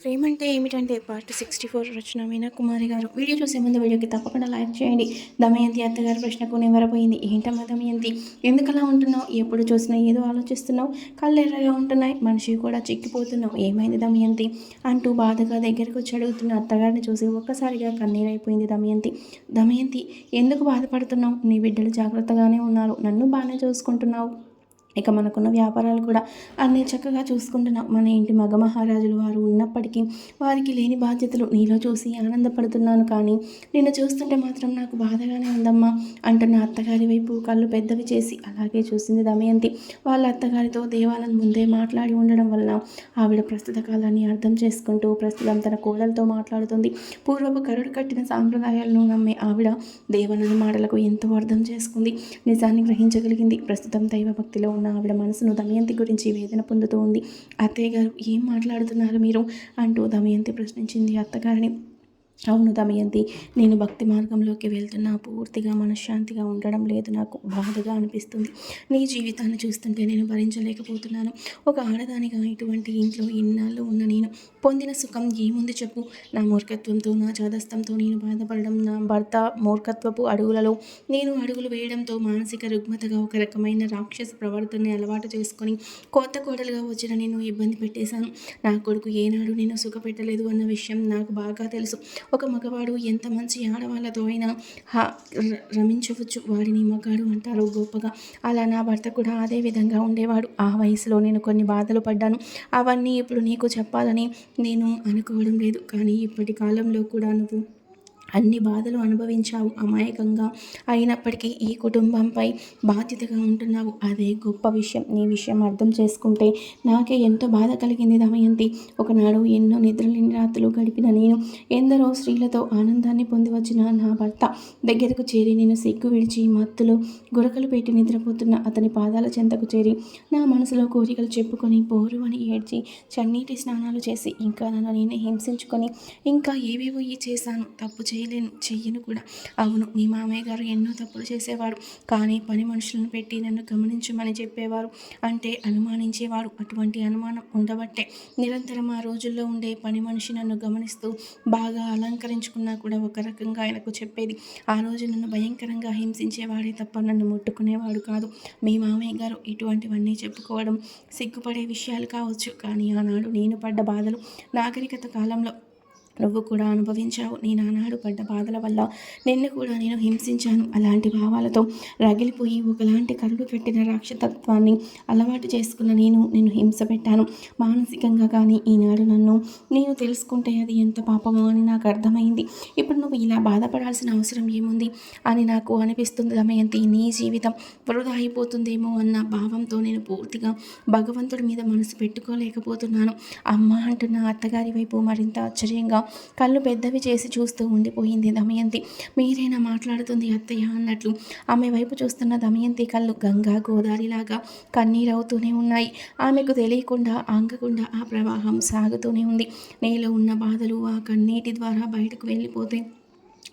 ప్రేమంటే ఏమిటంటే part sixty four Rachana Meena Kumari garu. Video చూసే ముందు వీడియోకి తప్పకుండా లైక్ చేయండి. దమయంతి అత్తగారి ప్రశ్నకు నివరపోయింది. ఏంటమ్మా దమయంతి? ఎందుకలా ఉంటున్నావు? ఎప్పుడు చూసినా ఏదో ఆలోచిస్తున్నావు. కళ్ళు ఎర్రగా ఉంటున్నాయి. మనిషి కూడా చిక్కిపోతున్నావు. ఏమైంది దమయంతి? అంటూ బాధగా దగ్గరకు వచ్చి అడుగుతున్న అత్తగారిని చూసి ఒక్కసారిగా కన్నీరైపోయింది దమయంతి. దమయంతి ఎందుకు బాధపడుతున్నావు? నీ బిడ్డలు జాగ్రత్తగానే ఉన్నారు. నన్ను బాగానే చూసుకుంటున్నావు. ఇక మనకున్న వ్యాపారాలు కూడా అన్నీ చక్కగా చూసుకుంటున్నాం. మన ఇంటి మగ మహారాజులు వారు ఉన్నప్పటికీ వారికి లేని బాధ్యతలు నీలో చూసి ఆనందపడుతున్నాను కానీ నిన్ను చూస్తుంటే మాత్రం నాకు బాధగానే ఉందమ్మా అంటున్న అత్తగారి వైపు కళ్ళు పెద్దవి చేసి అలాగే చూసింది దమయంతి. వాళ్ళ అత్తగారితో దేవానంద్ ముందే మాట్లాడి ఉండడం వలన ఆవిడ ప్రస్తుత కాలాన్ని అర్థం చేసుకుంటూ ప్రస్తుతం తన కోడలతో మాట్లాడుతుంది. పూర్వపు కరుడు కట్టిన సాంప్రదాయాలను నమ్మే ఆవిడ దేవానంద్ మాటలకు ఎంతో అర్థం చేసుకుంది. నిజాన్ని గ్రహించగలిగింది. ప్రస్తుతం దైవభక్తిలో ఉన్న ఆవిడ మనసును దమయంతి గురించి వేదన పొందుతూ ఉంది అత్తయ్య గారు ఏం మాట్లాడుతున్నారు మీరు? అంటూ దమయంతి ప్రశ్నించింది అత్తగారిని. అవును దమయంతి నేను భక్తి మార్గంలోకి వెళ్తున్నా. పూర్తిగా మనశ్శాంతిగా ఉండడం లేదు. నాకు బాధగా అనిపిస్తుంది. నీ జీవితాన్ని చూస్తుంటే నేను భరించలేకపోతున్నాను. ఒక ఆడదానిగా ఇటువంటి ఇంట్లో ఇన్నాళ్ళు ఉన్న నేను పొందిన సుఖం ఏముంది చెప్పు? నా మూర్ఖత్వంతో నా చాదస్తంతో నేను బాధపడడం నా భర్త మూర్ఖత్వపు అడుగులలో నేను అడుగులు వేయడంతో మానసిక రుగ్మతగా ఒక రకమైన రాక్షస ప్రవర్తనని అలవాటు చేసుకొని కొత్త కోడలుగా వచ్చిన నేను ఇబ్బంది పెట్టేశాను. నా కొడుకు ఏనాడు నేను సుఖపెట్టలేదు అన్న విషయం నాకు బాగా తెలుసు. ఒక మగవాడు ఎంత మంచి ఆడవాళ్ళతో అయినా రమించవచ్చు. వాడిని మగాడు అంటారు గొప్పగా. అలా నా భర్త కూడా అదే విధంగా ఉండేవాడు. ఆ వయసులో నేను కొన్ని బాధలు పడ్డాను. అవన్నీ ఇప్పుడు నీకు చెప్పాలని నేను అనుకోవడం లేదు. కానీ ఇప్పటి కాలంలో కూడా నువ్వు అన్ని బాధలు అనుభవించావు అమాయకంగా. అయినప్పటికీ ఈ కుటుంబంపై బాధ్యతగా ఉంటున్నావు. అదే గొప్ప విషయం. నీ విషయం అర్థం చేసుకుంటే నాకే ఎంతో బాధ కలిగింది దమయంతి. ఒకనాడు ఎన్నో నిద్రలేని రాత్రులు గడిపిన నేను ఎందరో స్త్రీలతో ఆనందాన్ని పొంది వచ్చిన నా భర్త దగ్గరకు చేరి నేను సిగ్గు విడిచి మత్తులో గురకలు పెట్టి నిద్రపోతున్న అతని పాదాల చెంతకు చేరి నా మనసులో కోరికలు చెప్పుకొని పోరు అని ఏడ్చి చన్నీటి స్నానాలు చేసి ఇంకా నన్ను నేనే హింసించుకొని ఇంకా ఏవేవో ఈ చేశాను. తప్పు చేయ చేయలేను చెయ్యను కూడా. అవును మీ మామయ్య గారు ఎన్నో తప్పులు చేసేవారు కానీ పని మనుషులను పెట్టి నన్ను గమనించమని చెప్పేవారు. అంటే అనుమానించేవారు అటువంటి అనుమానం ఉండబట్టే. నిరంతరం ఆ రోజుల్లో ఉండే పని మనిషి నన్ను గమనిస్తూ బాగా అలంకరించుకున్నా కూడా ఒక రకంగా ఆయనకు చెప్పేది ఆ రోజు నన్ను భయంకరంగా హింసించేవాడే తప్ప నన్ను ముట్టుకునేవాడు కాదు. మీ మామయ్య గారు ఇటువంటివన్నీ చెప్పుకోవడం సిగ్గుపడే విషయాలు కావచ్చు కానీ ఆనాడు నేను పడ్డ బాధలు నాగరికత కాలంలో నువ్వు కూడా అనుభవించావు. నేను నానాడు పడ్డ బాధల వల్ల నిన్ను కూడా నేను హింసించాను. అలాంటి భావాలతో రగిలిపోయి ఒకలాంటి కరుడు పెట్టిన రాక్షతత్వాన్ని అలవాటు చేసుకున్న నేను నేను హింస పెట్టాను. మానసికంగా కానీ ఈనాడు నన్ను నేను తెలుసుకుంటే అది ఎంత పాపమో అని నాకు అర్థమైంది. ఇప్పుడు నువ్వు ఇలా బాధపడాల్సిన అవసరం ఏముంది? అని నాకు అనిపిస్తుంది దమయంతి నీ జీవితం వృధా అయిపోతుందేమో అన్న భావంతో నేను పూర్తిగా భగవంతుడి మీద మనసు పెట్టుకోలేకపోతున్నాను. అమ్మ అంటున్న అత్తగారి వైపు మరింత ఆశ్చర్యంగా కళ్ళు పెద్దవి చేసి చూస్తూ ఉండిపోయింది దమయంతి. మీరైనా మాట్లాడుతుంది అత్తయ్య అన్నట్లు. ఆమె వైపు చూస్తున్న దమయంతి కళ్ళు గంగా గోదావరిలాగా కన్నీరవుతూనే ఉన్నాయి. ఆమెకు తెలియకుండా ఆంగకుండా ఆ ప్రవాహం సాగుతూనే ఉంది. నీలో ఉన్న బాధలు ఆ కన్నీటి ద్వారా బయటకు వెళ్ళిపోతే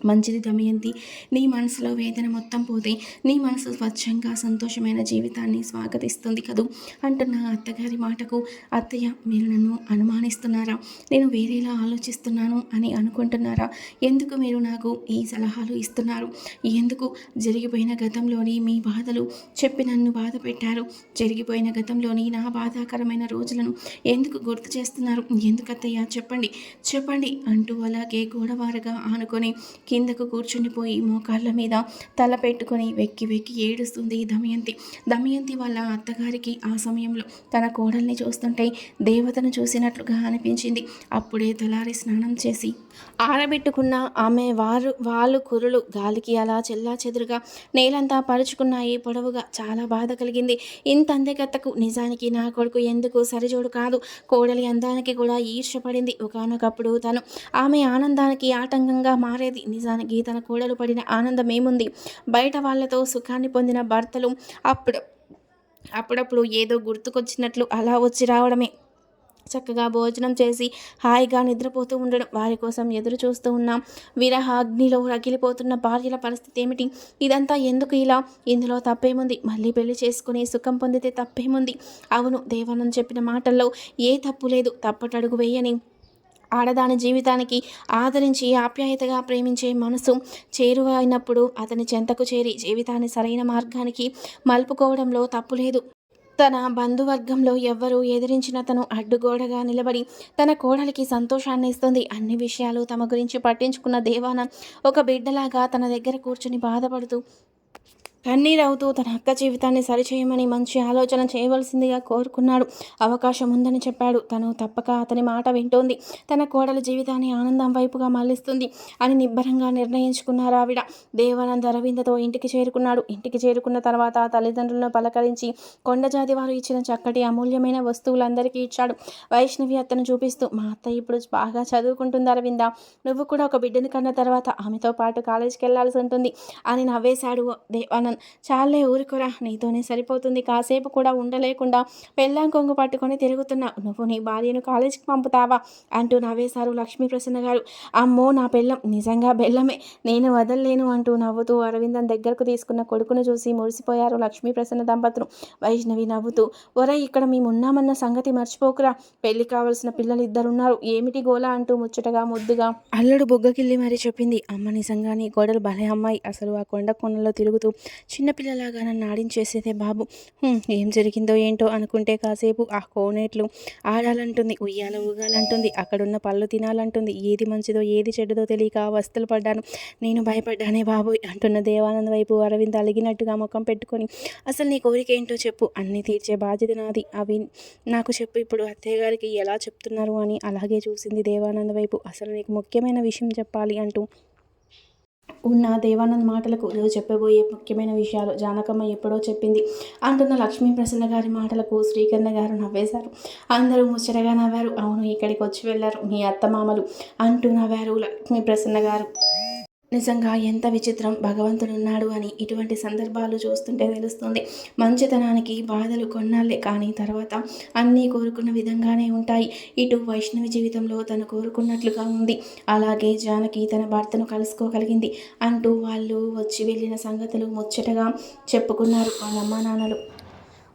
మంచిది దమయంతి. నీ మనసులో వేదన మొత్తం పోతే నీ మనసు స్వచ్ఛంగా సంతోషమైన జీవితాన్ని స్వాగతిస్తుంది కదూ. అంటున్న అత్తగారి మాటకు అత్తయ్య మీరు నన్ను అనుమానిస్తున్నారా? నేను వేరేలా ఆలోచిస్తున్నాను అని అనుకుంటున్నారా? ఎందుకు మీరు నాకు ఈ సలహాలు ఇస్తున్నారు? ఎందుకు జరిగిపోయిన గతంలోని మీ బాధలు చెప్పి నన్ను బాధ పెట్టారు? జరిగిపోయిన గతంలోని నా బాధాకరమైన రోజులను ఎందుకు గుర్తు చేస్తున్నారు? ఎందుకు అత్తయ్య చెప్పండి చెప్పండి అంటూ అలాగే గోడవారగా ఆనుకొని కిందకు కూర్చుండిపోయి మోకాళ్ళ మీద తల పెట్టుకొని వెక్కి వెక్కి ఏడుస్తుంది దమయంతి. దమయంతి వాళ్ళ అత్తగారికి ఆ సమయంలో తన కోడల్ని చూస్తుంటే దేవతను చూసినట్లుగా అనిపించింది. అప్పుడే తలారి స్నానం చేసి ఆరబెట్టుకున్న ఆమె వారు వాళ్ళు కురులు గాలికి అలా చెల్లా చెదురుగా నేలంతా పరుచుకున్నాయి పొడవుగా చాలా బాధ కలిగింది. ఇంత అందగత్తకు నిజానికి నా కొడుకు ఎందుకు సరిజోడు కాదు? కోడలి అందానికి కూడా ఈర్షపడింది ఒకనొకప్పుడు తను ఆమె ఆనందానికి ఆటంకంగా మారేది నిజానికి తన కోడలు పడిన ఆనందం ఏముంది? బయట వాళ్ళతో సుఖాన్ని పొందిన భర్తలు అప్పుడు అప్పుడప్పుడు ఏదో గుర్తుకొచ్చినట్లు అలా వచ్చి రావడమే. చక్కగా భోజనం చేసి హాయిగా నిద్రపోతూ ఉండడం. వారి కోసం ఎదురు చూస్తూ ఉన్నాం. విరహ అగ్నిలో రగిలిపోతున్న భార్యల పరిస్థితి ఏమిటి? ఇదంతా ఎందుకు ఇలా? ఇందులో తప్పేముంది? మళ్ళీ పెళ్ళి చేసుకుని సుఖం పొందితే తప్పేముంది? అవును దేవానంద్ చెప్పిన మాటల్లో ఏ తప్పు లేదు. తప్పటడుగు వేయని ఆడదాని జీవితానికి ఆదరించి ఆప్యాయతగా ప్రేమించే మనసు చేరువైనప్పుడు అతని చెంతకు చేరి జీవితాన్ని సరైన మార్గానికి మలుపుకోవడంలో తప్పులేదు తన బంధువర్గంలో ఎవ్వరూ ఎదిరించిన తను అడ్డుగోడగా నిలబడి తన కోడలికి సంతోషాన్ని ఇస్తుంది. అన్ని విషయాలు తమ గురించి పట్టించుకున్న దేవాన ఒక బిడ్డలాగా తన దగ్గర కూర్చుని బాధపడుతూ కన్నీరవుతూ తన అక్క జీవితాన్ని సరిచేయమని మంచి ఆలోచన చేయవలసిందిగా కోరుకున్నాడు. అవకాశం ఉందని చెప్పాడు. తను తప్పక అతని మాట వింటోంది. తన కోడల జీవితాన్ని ఆనందం వైపుగా మళ్ళిస్తుంది అని నిబ్బరంగా నిర్ణయించుకున్నారు ఆవిడ. దేవానంద్ అరవిందతో ఇంటికి చేరుకున్నాడు. ఇంటికి చేరుకున్న తర్వాత తల్లిదండ్రులను పలకరించి కొండజాతి వారు ఇచ్చిన చక్కటి అమూల్యమైన వస్తువులందరికీ ఇచ్చాడు. వైష్ణవి అతను చూపిస్తూ మా అత్త ఇప్పుడు బాగా చదువుకుంటుంది అరవింద? నువ్వు కూడా ఒక బిడ్డని కన్న తర్వాత ఆమెతో పాటు కాలేజీకి వెళ్ళాల్సి ఉంటుంది అని నవ్వేశాడు దేవానంద్. చాలే ఊరుకురా నీతోనే సరిపోతుంది. కాసేపు కూడా ఉండలేకుండా పెళ్ళాం కొంగు పట్టుకొని తిరుగుతున్నా. నువ్వు నీ భార్యను కాలేజీకి పంపుతావా? అంటూ నవ్వేశారు లక్ష్మీప్రసన్న గారు. అమ్మో నా పెళ్ళం నిజంగా బెల్లమే. నేను వదలలేను అంటూ నవ్వుతూ అరవిందన్ దగ్గరకు తీసుకున్న కొడుకును చూసి మురిసిపోయారు లక్ష్మీప్రసన్న దంపతులు. వైష్ణవి నవ్వుతూ ఒరే ఇక్కడ మేము ఉన్నామన్న సంగతి మర్చిపోకురా. పెళ్ళి కావలసిన పిల్లలు ఇద్దరున్నారు ఏమిటి గోలా? అంటూ ముచ్చటగా ముద్దుగా అల్లుడు బుగ్గకిల్లి మరీ చెప్పింది అమ్మ నిజంగా నీ గోడలు భలే అమ్మాయి. అసలు ఆ కొండ కొనలో తిరుగుతూ చిన్నపిల్లలాగా నన్ను ఆడించేసేదే బాబు. ఏం జరిగిందో ఏంటో అనుకుంటే కాసేపు ఆ కోనేట్లు ఆడాలంటుంది ఉయ్యాల ఊగాలంటుంది అక్కడున్న పళ్ళు తినాలంటుంది ఏది మంచిదో ఏది చెడ్డదో తెలియక వస్తులు పడ్డాను. నేను భయపడ్డానే బాబోయ్ అంటున్న దేవానంద్ వైపు అరవింద్ అలిగినట్టుగా ముఖం పెట్టుకొని అసలు నీ కోరిక ఏంటో చెప్పు అన్నీ తీర్చే బాధ్యత నాది అవి నాకు చెప్పు ఇప్పుడు అత్తయ్య గారికి ఎలా చెప్తున్నారు అని అలాగే చూసింది దేవానంద్ వైపు. అసలు నీకు ముఖ్యమైన విషయం చెప్పాలి అంటూ ఉన్న దేవానంద్ మాటలకు నువ్వు చెప్పబోయే ముఖ్యమైన విషయాలు జానకమ్మ ఎప్పుడో చెప్పింది. అంటున్న లక్ష్మీ ప్రసన్న గారి మాటలకు శ్రీకర్ణ గారు నవ్వేశారు. అందరూ ముచ్చటగా నవ్వారు. అవును ఇక్కడికి వచ్చి వెళ్ళారు మీ అత్తమామలు అంటూ నవ్వారు లక్ష్మీ ప్రసన్న గారు. నిజంగా ఎంత విచిత్రం భగవంతుడు ఉన్నాడు అని ఇటువంటి సందర్భాలు చూస్తుంటే తెలుస్తుంది. మంచితనానికి బాధలు కొన్నాళ్ళే కానీ తర్వాత అన్నీ కోరుకున్న విధంగానే ఉంటాయి. ఇటు వైష్ణవి జీవితంలో తను కోరుకున్నట్లుగా ఉంది. అలాగే జానకి తన భర్తను కలుసుకోగలిగింది అంటూ వాళ్ళు వచ్చి వెళ్ళిన సంగతులు ముచ్చటగా చెప్పుకున్నారు వాళ్ళ అమ్మా నాన్నలు.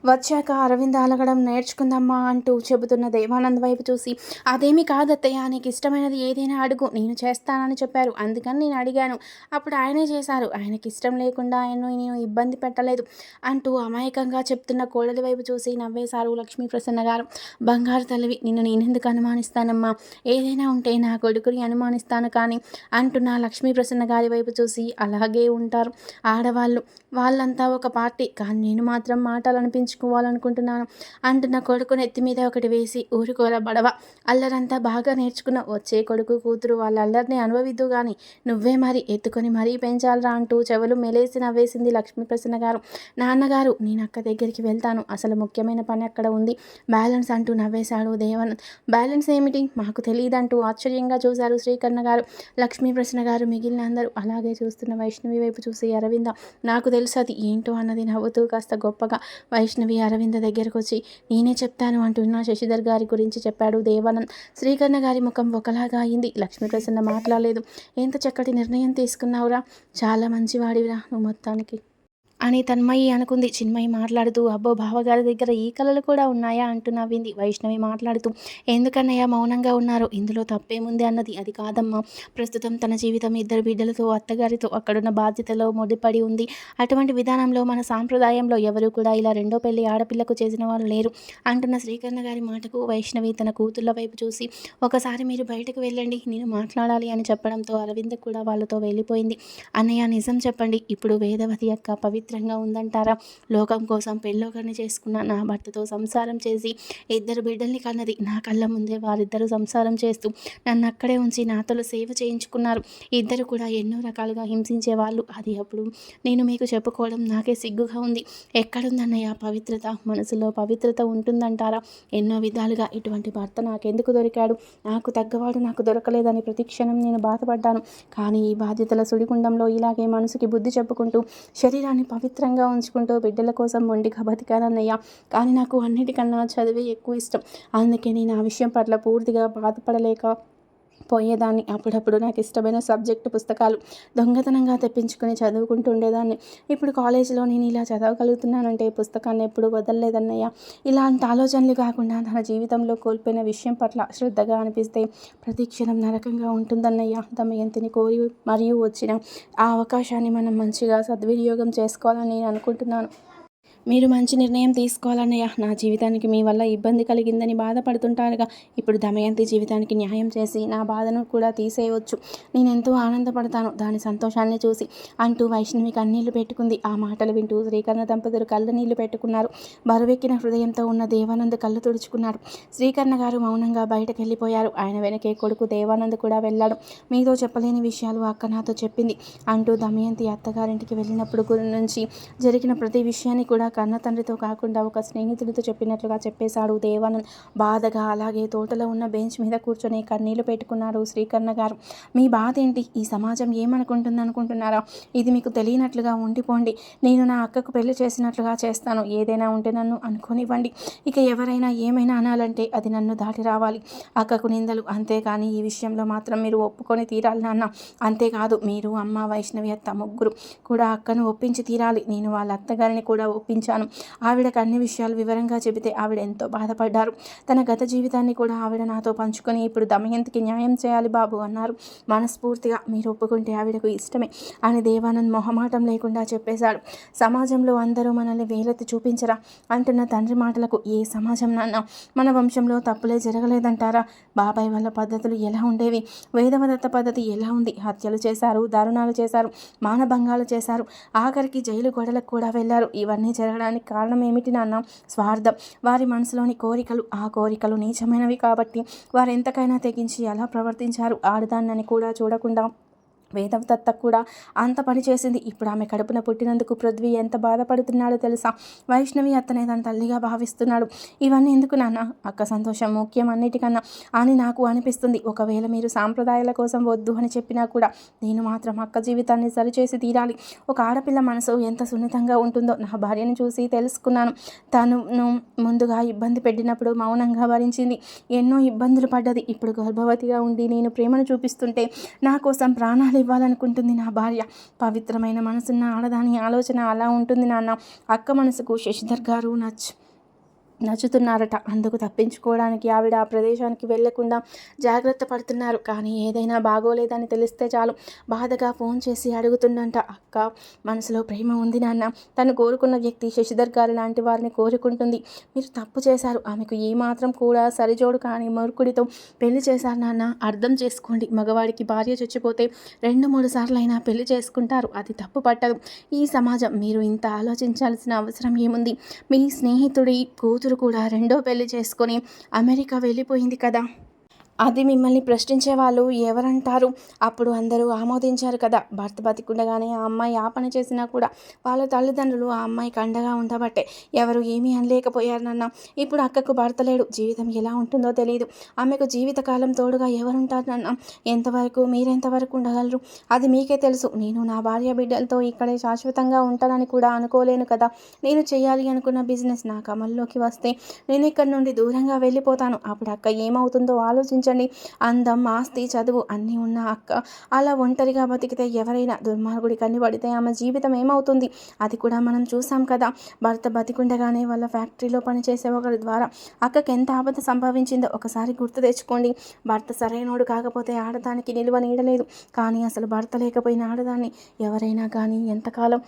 వచ్చాక అరవింద్ అలగడం నేర్చుకుందమ్మా అంటూ చెబుతున్న దేవానంద్ వైపు చూసి అదేమి కాదత్తయ్య నీకు ఇష్టమైనది ఏదైనా అడుగు నేను చేస్తానని చెప్పారు. అందుకని నేను అడిగాను. అప్పుడు ఆయనే చేశారు. ఆయనకి ఇష్టం లేకుండా ఆయన్ను నేను ఇబ్బంది పెట్టలేదు అంటూ అమాయకంగా చెప్తున్న కోడలి వైపు చూసి నవ్వేశారు లక్ష్మీ ప్రసన్న గారు. బంగారు తల్లివి నిన్ను నేనెందుకు అనుమానిస్తానమ్మా? ఏదైనా ఉంటే నా కొడుకుని అనుమానిస్తాను కానీ అంటున్న లక్ష్మీ ప్రసన్న గారి వైపు చూసి అలాగే ఉంటారు ఆడవాళ్ళు. వాళ్ళంతా ఒక పార్టీ కానీ నేను మాత్రం మాటలు నేర్చుకోవాలనుకుంటున్నాను. అంటున్న కొడుకు నెత్తి మీద ఒకటి వేసి ఊరుకోర బడవ అల్లరంతా బాగా నేర్చుకున్న వచ్చే కొడుకు కూతురు వాళ్ళ అల్లరిని అనుభవిద్దు కానీ నువ్వే మరి ఎత్తుకొని మరీ పెంచాలరా అంటూ చెవులు మెలేసి నవ్వేసింది లక్ష్మీప్రసన్న గారు. నాన్నగారు నేను అక్క దగ్గరికి వెళ్తాను. అసలు ముఖ్యమైన పని అక్కడ ఉంది. బ్యాలెన్స్ అంటూ నవ్వేశాడు దేవనంద్ బ్యాలెన్స్ ఏమిటి? మాకు తెలియదంటూ ఆశ్చర్యంగా చూశారు శ్రీకర్ణ గారు. లక్ష్మీప్రసన్న గారు మిగిలిన అందరూ అలాగే చూస్తున్న వైష్ణవి వైపు చూసి అరవింద నాకు తెలుసు అది ఏంటో అన్నది నవ్వుతూ కాస్త గొప్పగా వైష్ణవి అరవింద దగ్గరకు వచ్చి నేనే చెప్తాను అంటున్న శశిధర్ గారి గురించి చెప్పాడు దేవానంద్. శ్రీకర్ణ గారి ముఖం ఒకలాగా అయింది. లక్ష్మీ ప్రసన్న మాట్లాడలేదు. ఎంత చక్కటి నిర్ణయం తీసుకున్నావురా? చాలా మంచివాడివిరా నువ్వు మొత్తానికి. అని తన్మయి అనుకుంది. చిన్మయి మాట్లాడుతూ అబ్బో బావగారి దగ్గర ఈ కళలు కూడా ఉన్నాయా? అంటూ నవ్వింది వైష్ణవి మాట్లాడుతూ ఎందుకన్నయ్య మౌనంగా ఉన్నారు? ఇందులో తప్పేముంది అన్నది? అది కాదమ్మా. ప్రస్తుతం తన జీవితం ఇద్దరు బిడ్డలతో అత్తగారితో అక్కడున్న బాధ్యతలో ముడిపడి ఉంది. అటువంటి విధానంలో మన సాంప్రదాయంలో ఎవరు కూడా ఇలా రెండో పెళ్ళి ఆడపిల్లకు చేసిన వాళ్ళు లేరు అంటున్న శ్రీకర్ణ గారి మాటకు వైష్ణవి తన కూతుళ్ళ వైపు చూసి ఒకసారి మీరు బయటకు వెళ్ళండి. నేను మాట్లాడాలి అని చెప్పడంతో అరవింద్ కూడా వాళ్ళతో వెళ్ళిపోయింది. అన్నయ్య నిజం చెప్పండి. ఇప్పుడు వేదవతి పవిత్ర పవిత్రంగా ఉందంటారా? లోకం కోసం పెళ్ళొకరిని చేసుకున్న నా భర్తతో సంసారం చేసి ఇద్దరు బిడ్డల్ని కన్నది నా కళ్ళ ముందే వారిద్దరూ సంసారం చేస్తూ నన్ను అక్కడే ఉంచి నాతో సేవ చేయించుకున్నారు. ఇద్దరు కూడా ఎన్నో రకాలుగా హింసించే వాళ్ళు. అది అప్పుడు నేను మీకు చెప్పుకోవడం నాకే సిగ్గుగా ఉంది. ఎక్కడుందన్నయ్య పవిత్రత? మనసులో పవిత్రత ఉంటుందంటారా? ఎన్నో విధాలుగా ఇటువంటి భర్త నాకెందుకు దొరికాడు? నాకు తగ్గవాడు నాకు దొరకలేదని ప్రతిక్షణం నేను బాధపడ్డాను. కానీ ఈ బాధ్యతల సుడిగుండంలో ఇలాగే మనసుకి బుద్ధి చెప్పుకుంటూ శరీరాన్ని పవిత్రంగా ఉంచుకుంటూ బిడ్డల కోసం మొండిగా బతికానన్నయ్య కానీ నాకు అన్నిటికన్నా చదివే ఎక్కువ ఇష్టం. అందుకే నేను ఆ విషయం పట్ల పూర్తిగా బాధపడలేక పోయేదాన్ని. అప్పుడప్పుడు నాకు ఇష్టమైన సబ్జెక్టు పుస్తకాలు దొంగతనంగా తెప్పించుకుని చదువుకుంటూ ఉండేదాన్ని. ఇప్పుడు కాలేజీలో నేను ఇలా చదవగలుగుతున్నానంటే పుస్తకాన్ని ఎప్పుడు వదలలేదన్నయ్య. ఇలాంటి ఆలోచనలు కాకుండా తన జీవితంలో కోల్పోయిన విషయం పట్ల శ్రద్ధగా అనిపిస్తే ప్రతి క్షణం నరకంగా ఉంటుందన్నయ్య. దమయంతిని కోరి మరియు వచ్చిన ఆ అవకాశాన్ని మనం మంచిగా సద్వినియోగం చేసుకోవాలని నేను అనుకుంటున్నాను. మీరు మంచి నిర్ణయం తీసుకోవాలన్నయ్య. నా జీవితానికి మీ వల్ల ఇబ్బంది కలిగిందని బాధపడుతుంటారుగా. ఇప్పుడు దమయంతి జీవితానికి న్యాయం చేసి నా బాధను కూడా తీసేయవచ్చు నేను ఎంతో ఆనందపడతాను. దాని సంతోషాన్ని చూసి అంటూ వైష్ణవి కన్నీళ్ళు పెట్టుకుంది. ఆ మాటలు వింటూ శ్రీకర్ణ దంపతులు కళ్ళ నీళ్ళు పెట్టుకున్నారు. బరువెక్కిన హృదయంతో ఉన్న దేవానంద్ కళ్ళు తుడుచుకున్నాడు శ్రీకర్ణ గారు మౌనంగా బయటకు వెళ్ళిపోయారు. ఆయన వెనకే కొడుకు దేవానంద్ కూడా వెళ్ళాడు. మీతో చెప్పలేని విషయాలు అక్క నాతో చెప్పింది అంటూ దమయంతి అత్తగారింటికి వెళ్ళినప్పుడు నుంచి జరిగిన ప్రతి విషయాన్ని కూడా కన్న తండ్రితో కాకుండా ఒక స్నేహితుడితో చెప్పినట్లుగా చెప్పేశాడు. దేవానంద్ బాధగా అలాగే తోటలో ఉన్న బెంచ్ మీద కూర్చొని కన్నీళ్ళు పెట్టుకున్నారు శ్రీకర్ణ గారు. మీ బాధ ఏంటి? ఈ సమాజం ఏమనుకుంటుంది అనుకుంటున్నారా? ఇది మీకు తెలియనట్లుగా ఉండిపోండి. నేను నా అక్కకు పెళ్ళి చేసినట్లుగా చేస్తాను. ఏదైనా ఉంటే నన్ను అనుకోనివ్వండి. ఇక ఎవరైనా ఏమైనా అనాలంటే అది నన్ను దాటి రావాలి. అక్కకు నిందలు అంతేకాని ఈ విషయంలో మాత్రం మీరు ఒప్పుకొని తీరాలి నాన్న. అంతేకాదు మీరు అమ్మ వైష్ణవి అత్త ముగ్గురు కూడా అక్కను ఒప్పించి తీరాలి. నేను వాళ్ళ అత్తగారిని కూడా ఒప్పించి చూపించాను ఆవిడకు అన్ని విషయాలు వివరంగా చెబితే ఆవిడ ఎంతో బాధపడ్డారు. తన గత జీవితాన్ని కూడా ఆవిడ నాతో పంచుకొని ఇప్పుడు దమయంతికి న్యాయం చేయాలి బాబు అన్నారు. మనస్ఫూర్తిగా మీరు ఒప్పుకుంటే ఆవిడకు ఇష్టమే అని దేవానంద్ మొహమాటం లేకుండా చెప్పేశాడు. సమాజంలో అందరూ మనల్ని వేలెత్తి చూపించరా? అంటున్న తండ్రి మాటలకు ఏ సమాజం నాన్న? మన వంశంలో తప్పులే జరగలేదంటారా? బాబాయ్ వాళ్ళ పద్ధతులు ఎలా ఉండేవి? వేదవదత్త పద్ధతి ఎలా ఉంది? హత్యలు చేశారు దారుణాలు చేశారు మానభంగాలు చేశారు ఆఖరికి జైలు గొడవలకు కూడా వెళ్ళారు. ఇవన్నీ జరగడానికి కారణం ఏమిటి నాన్న? స్వార్థం. వారి మనసులోని కోరికలు ఆ కోరికలు నీచమైనవి కాబట్టి వారు ఎంతకైనా తెగించి ఎలా ప్రవర్తించారు? ఆడదాన్నని కూడా చూడకుండా వేదవదత్త కూడా అంత పని చేసింది. ఇప్పుడు ఆమె కడుపున పుట్టినందుకు పృథ్వీ ఎంత బాధపడుతున్నాడో తెలుసా? వైష్ణవి అత్తనే తన తల్లిగా భావిస్తున్నాడు. ఇవన్నీ ఎందుకు నాన్న? అక్క సంతోషం ముఖ్యం అన్నిటికన్నా అని నాకు అనిపిస్తుంది. ఒకవేళ మీరు సాంప్రదాయాల కోసం వద్దు అని చెప్పినా కూడా నేను మాత్రం అక్క జీవితాన్ని సరిచేసి తీరాలి. ఒక ఆడపిల్ల మనసు ఎంత సున్నితంగా ఉంటుందో నా భార్యను చూసి తెలుసుకున్నాను. తను ముందుగా ఇబ్బంది పెట్టినప్పుడు మౌనంగా భరించింది. ఎన్నో ఇబ్బందులు పడ్డది. ఇప్పుడు గర్భవతిగా ఉండి నేను ప్రేమను చూపిస్తుంటే నా కోసం ప్రాణాలు ఇవ్వాలనుకుంటుంది నా భార్య. పవిత్రమైన మనసున్న ఆడదాని ఆలోచన అలా ఉంటుంది నాన్న. అక్క మనసుకు శశిధర్ గారు నచ్చు నచ్చుతున్నారట. అందుకు తప్పించుకోవడానికి ఆవిడ ఆ ప్రదేశానికి వెళ్ళకుండా జాగ్రత్త పడుతున్నారు. కానీ ఏదైనా బాగోలేదని తెలిస్తే చాలు. బాధగా ఫోన్ చేసి అడుగుతుందంట. అక్క మనసులో ప్రేమ ఉంది నాన్న. తను కోరుకున్న వ్యక్తి శశిధర్ గారు లాంటి వారిని కోరుకుంటుంది. మీరు తప్పు చేశారు. ఆమెకు ఏమాత్రం కూడా సరిజోడు కానీ మురుకుడితో పెళ్ళి చేశారు నాన్న. అర్థం చేసుకోండి. మగవాడికి భార్య చచ్చిపోతే రెండు మూడు సార్లు అయినా పెళ్ళి చేసుకుంటారు. అది తప్పు పట్టదు. ఈ సమాజం మీరు ఇంత ఆలోచించాల్సిన అవసరం ఏముంది? మీ స్నేహితుడి కూతురు కూతురు కూడా రెండో పెళ్ళి చేసుకొని అమెరికా వెళ్ళిపోయింది కదా. అది మిమ్మల్ని ప్రశ్నించే వాళ్ళు ఎవరంటారు? అప్పుడు అందరూ ఆమోదించారు కదా. భర్త బతికుండగానే ఆ అమ్మాయి ఆ పని చేసినా కూడా వాళ్ళ తల్లిదండ్రులు ఆ అమ్మాయికి అండగా ఉండబట్టే ఎవరు ఏమీ అనలేకపోయారు నాన్న. ఇప్పుడు అక్కకు భర్త లేడు. జీవితం ఎలా ఉంటుందో తెలియదు ఆమెకు జీవితకాలం తోడుగా ఎవరుంటారు నాన్న? ఎంతవరకు మీరెంతవరకు ఉండగలరు? అది మీకే తెలుసు. నేను నా భార్య బిడ్డలతో ఇక్కడే శాశ్వతంగా ఉంటానని కూడా అనుకోలేను కదా. నేను చేయాలి అనుకున్న బిజినెస్ నాకు అమల్లోకి వస్తే నేను ఇక్కడ నుండి దూరంగా వెళ్ళిపోతాను. అప్పుడు అక్క ఏమవుతుందో ఆలోచించి ఆలోచించండి. అందం ఆస్తి చదువు అన్నీ ఉన్న అక్క. అలా ఒంటరిగా బతికితే ఎవరైనా దుర్మార్గుడి కనిపడితే ఆమె జీవితం ఏమవుతుంది? అది కూడా మనం చూసాం కదా. భర్త బతికుండగానే వాళ్ళ ఫ్యాక్టరీలో పనిచేసే ఒకరి ద్వారా అక్కకి ఎంత ఆపద సంభవించిందో ఒకసారి గుర్తు తెచ్చుకోండి. భర్త సరైనోడు కాకపోతే ఆడదానికి నిలువ నీడలేదు కానీ అసలు భర్త లేకపోయిన ఆడదాన్ని ఎవరైనా కానీ ఎంతకాలం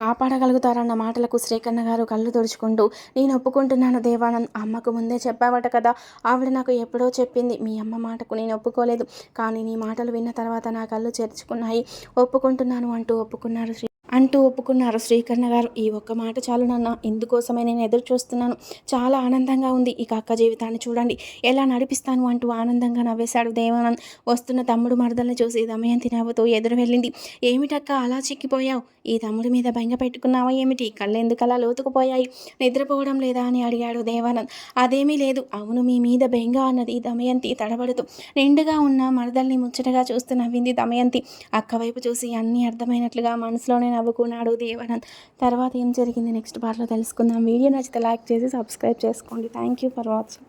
కాపాడగలుగుతారన్న మాటలకు శ్రీకన్న గారు కళ్ళు తుడుచుకుంటూ నేను ఒప్పుకుంటున్నాను దేవానంద్ అమ్మకు ముందే చెప్పావట కదా ఆవిడ నాకు ఎప్పుడో చెప్పింది. మీ అమ్మ మాటకు నేను ఒప్పుకోలేదు. కానీ నీ మాటలు విన్న తర్వాత నా కళ్ళు చేర్చుకున్నాయి. ఒప్పుకుంటున్నాను అంటూ ఒప్పుకున్నారు శ్రీ అంటూ ఒప్పుకున్నారు. శ్రీకర్ణ గారు ఈ ఒక్క మాట చాలు నాన్న ఇందుకోసమే నేను ఎదురు చూస్తున్నాను. చాలా ఆనందంగా ఉంది. ఇక అక్క జీవితాన్ని చూడండి. ఎలా నడిపిస్తాను? అంటూ ఆనందంగా నవ్వేశాడు దేవానంద్. వస్తున్న తమ్ముడు మరదల్ని చూసి దమయంతి నవ్వుతూ ఎదురు వెళ్ళింది. ఏమిటక్క అలా చిక్కిపోయావు? ఈ తమ్ముడి మీద భంగ పెట్టుకున్నావా ఏమిటి? కళ్ళెందుకు అలా లోతుకుపోయాయి? నిద్రపోవడం లేదా? అని అడిగాడు దేవానంద్. అదేమీ లేదు. అవును మీ మీద బెంగ అన్నది దమయంతి తడబడుతూ. నిండుగా ఉన్న మరదల్ని ముచ్చటగా చూస్తూ నవ్వింది దమయంతి. అక్క వైపు చూసి అన్నీ అర్థమైనట్లుగా మనసులోనే నవ్వుకున్నాడు దేవానంద్. తర్వాత ఏం జరిగింది నెక్స్ట్ పార్ట్లో తెలుసుకుందాం. వీడియో నచ్చితే లైక్ చేసి సబ్స్క్రైబ్ చేసుకోండి. Thank you for watching